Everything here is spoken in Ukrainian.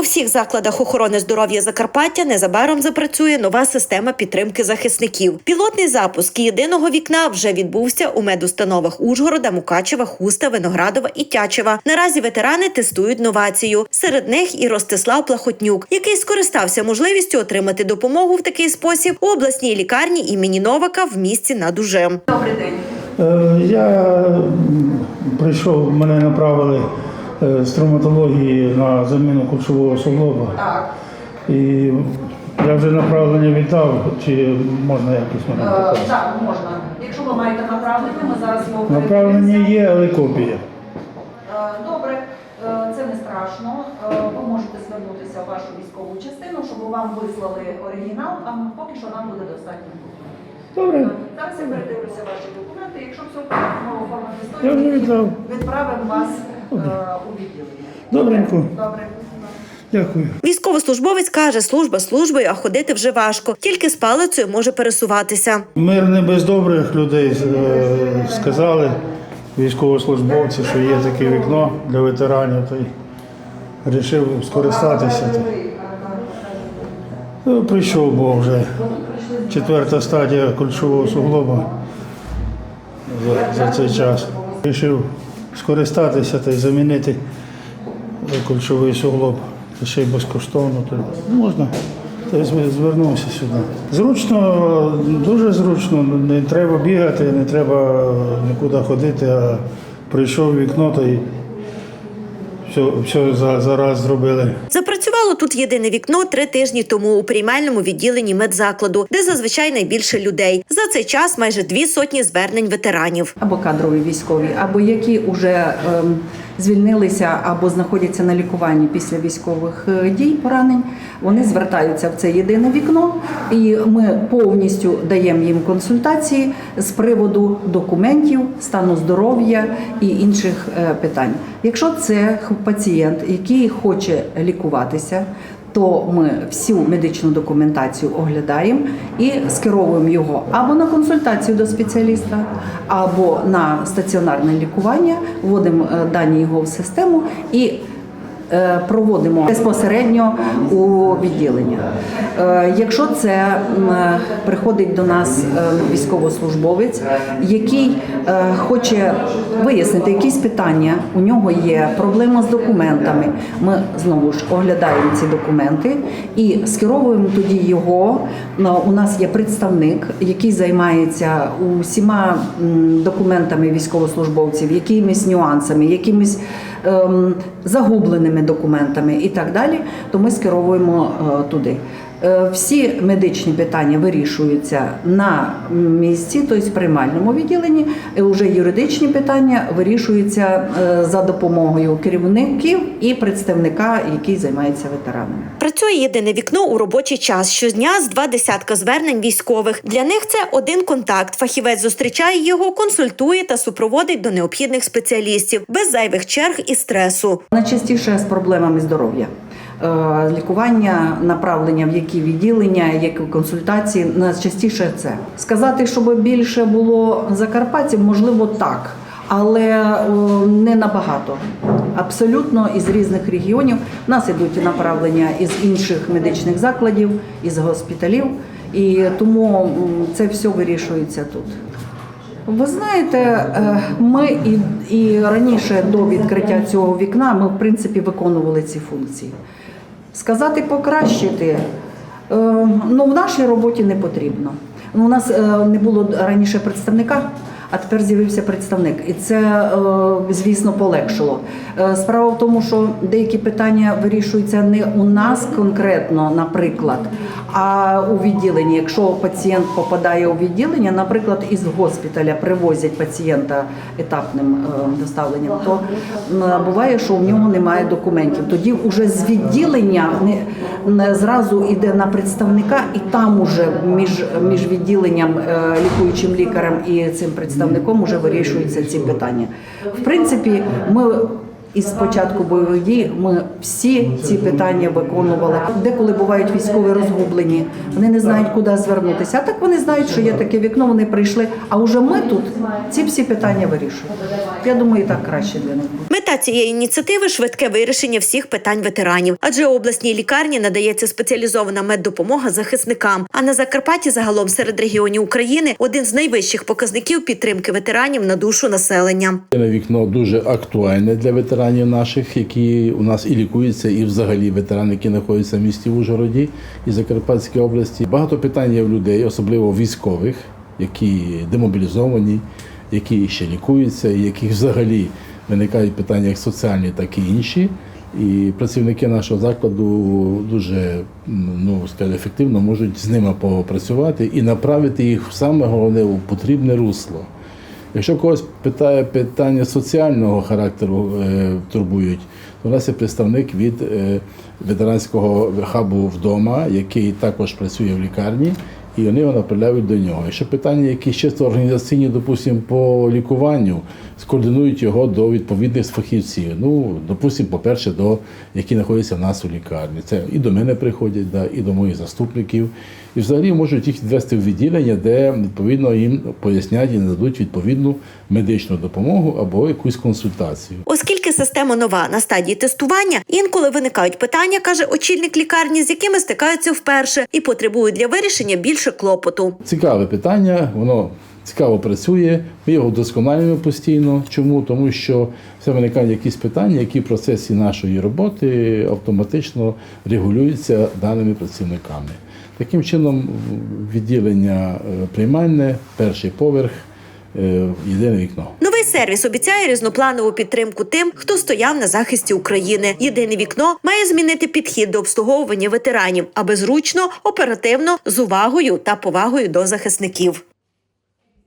У всіх закладах охорони здоров'я Закарпаття незабаром запрацює нова система підтримки захисників. Пілотний запуск єдиного вікна вже відбувся у медустановах Ужгорода, Мукачева, Хуста, Виноградова і Тячева. Наразі ветерани тестують новацію. Серед них і Ростислав Плахотнюк, який скористався можливістю отримати допомогу в такий спосіб у обласній лікарні імені Новака в місті над Ужем. Добрий день. Е, Я прийшов, мене направили з травматології на заміну кульшового суглоба. Так. І я вже направлення віддав, чи можна якось мене Е, так, можна. Якщо ви маєте направлення, ми зараз його Направлення передивимося. є, але копія. Е, Добре, Е, це не страшно. Е, Ви можете звернутися в вашу військову частину, щоб вам вислали оригінал, а поки що нам буде достатньо. Добре, Зараз я передивлюся ваші документи. Якщо все можемо оформити Я вже віддав. відправимо вас е, у відділення. Добренько. Добре. дякую. Військовослужбовець каже, служба службою, а ходити вже важко. Тільки з палицею може пересуватися. Мир не без добрих людей е, сказали військовослужбовці, що є таке вікно для ветеранів, то й вирішив скористатися. Ну, Прийшов, бо вже четверта стадія кульшового суглоба за, за цей час. Вирішив скористатися та й замінити кольчовий суглоб. Це ще й безкоштовно. То можна. то звернувся сюди. Зручно, дуже зручно. Не треба бігати, не треба нікуди ходити, а прийшов вікно та й все, все за, зараз зробили. Тут єдине вікно три тижні тому у приймальному відділенні медзакладу, де зазвичай найбільше людей. За цей час майже дві сотні звернень ветеранів. або кадрові військові, або які вже ем, звільнилися або знаходяться на лікуванні після військових е, дій, поранень, вони звертаються в це єдине вікно, і ми повністю даємо їм консультації з приводу документів, стану здоров'я і інших е, питань. Якщо це пацієнт, який хоче лікуватися, то ми всю медичну документацію оглядаємо і скеровуємо його або на консультацію до спеціаліста, або на стаціонарне лікування, вводимо е, дані його в систему і проводимо безпосередньо у відділення. Е, Якщо це е, приходить до нас е, військовослужбовець, який е, хоче вияснити якісь питання, у нього є проблема з документами. Ми знову ж оглядаємо ці документи і скеровуємо тоді його. У нас є представник, який займається усіма документами військовослужбовців, якимись нюансами, якимись загубленими документами і так далі, то ми скеровуємо е, туди. Е, Всі медичні питання вирішуються на місці, тобто в приймальному відділенні. Е, Уже юридичні питання вирішуються е, за допомогою керівників і представника, який займається ветеранами. Працює єдине вікно у робочий час. Щодня з два десятка звернень військових. Для них це один контакт. Фахівець зустрічає його, консультує та супроводить до необхідних спеціалістів без зайвих черг і стресу. Найчастіше з проблемами здоров'я. Е, Лікування, направлення в які відділення, які консультації найчастіше це. Сказати, щоб більше було закарпатців, можливо, так, але не набагато. Абсолютно із різних регіонів У нас ідуть направлення із інших медичних закладів, із госпіталів, і тому це все вирішується тут. Ви знаєте, е, ми і, і раніше до відкриття цього вікна ми в принципі виконували ці функції. Сказати покращити, е, ну в нашій роботі не потрібно. Ну, у нас е, не було раніше представника. А тепер з'явився представник, і це, звісно, полегшило. Справа в тому, що деякі питання вирішуються не у нас конкретно, наприклад, а у відділенні. Якщо пацієнт попадає у відділення, наприклад, із госпіталя привозять пацієнта етапним е, доставленням, то буває, що у нього немає документів. Тоді вже з відділення не зразу йде на представника, і там уже між, між відділенням е, лікуючим лікарем і цим представником вже вирішуються ці питання. В принципі, ми із початку бойових дій ми всі ці питання виконували. Деколи бувають військові розгублені, вони не знають, куди звернутися. А так вони знають, що є таке вікно, вони прийшли. А вже ми тут ці всі питання вирішуємо. Я думаю, так краще для них. Мета цієї ініціативи швидке вирішення всіх питань ветеранів, адже обласній лікарні надається спеціалізована меддопомога захисникам. А на Закарпатті загалом серед регіонів України один з найвищих показників підтримки ветеранів на душу населення. Вікно дуже актуальне для ветеранів наших, які у нас і лікуються, і взагалі ветерани, які знаходяться в місті Ужгороді і Закарпатській області. Багато питань є в людей, особливо військових, які демобілізовані, які ще лікуються, і яких взагалі виникають питання як соціальні, так і інші. І працівники нашого закладу дуже ну, скажімо, ефективно можуть з ними попрацювати і направити їх в саме головне у потрібне русло. Якщо когось питає питання соціального характеру е, турбують, то у нас є представник від е, ветеранського хабу вдома, який також працює в лікарні, і вони направляють до нього. Якщо питання, якісь чисто організаційні, допустимо, по лікуванню, скоординують його до відповідних фахівців. Ну, допустимо, по-перше, до які знаходяться в нас у лікарні. Це і до мене приходять, да, і до моїх заступників. І взагалі можуть їх відвести в відділення, де відповідно їм пояснять і нададуть відповідну медичну допомогу або якусь консультацію. Оскільки система нова на стадії тестування, інколи виникають питання, каже очільник лікарні, з якими стикаються вперше і потребують для вирішення більше клопоту. Цікаве питання, воно цікаво працює. Ми його вдосконалюємо постійно. Чому? Тому що все виникають якісь питання, які в процесі нашої роботи автоматично регулюються даними працівниками. Таким чином, відділення е, приймальне, перший поверх, е, єдине вікно. Сервіс обіцяє різнопланову підтримку тим, хто стояв на захисті України. Єдине вікно має змінити підхід до обслуговування ветеранів, аби зручно, оперативно, з увагою та повагою до захисників.